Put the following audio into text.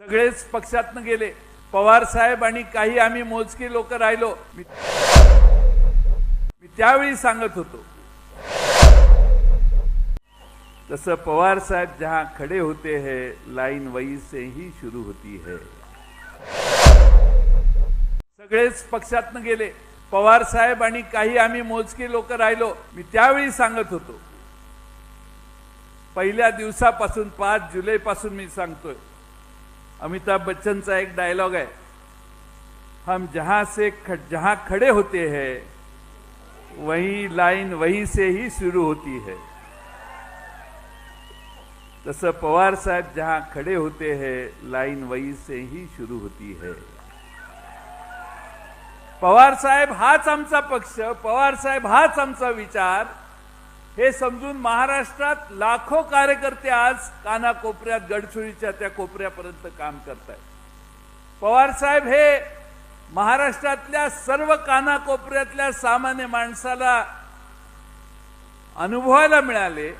सगळेच पक्षातनं गेले. पवार साहेब आणि काही आम्ही मोजके लोक राहिलो. मी त्यावेळी सांगत होतो. तसं पवार साहेब जहां खड़े होते हैं लाइन वही से ही शुरू होती है. सगळेच पक्षातनं गेले. पवार साहेब आणि काही आम्ही मोजके लोक राहिलो. मी त्यावेळी सांगत होतो. पहिल्या दिवसापासून पाच जुलै पासून मी सांगतोय. अमिताभ बच्चनचा एक डायलॉग आहे. हम जहां से ख, जहां खड़े होते हैं वही लाईन वही से ही सुरू होती है। तसं पवार साहेब जहां खड़े होते हैं लाईन वही से ही सुरू होती है। पवार साहेब हाच आमचा पक्ष पवार साहेब हाच आमचा विचार हे समजून महाराष्ट्रात लाखो कार्यकर्ते आज कानाकोपऱ्यात गडचुरीच्या त्या कोपऱ्यापर्यंत काम करत आहेत पवार साहेब हे महाराष्ट्रातल्या सर्व कानाकोपऱ्यातल्या सामान्य माणसाला अनुभवायला मिळाले.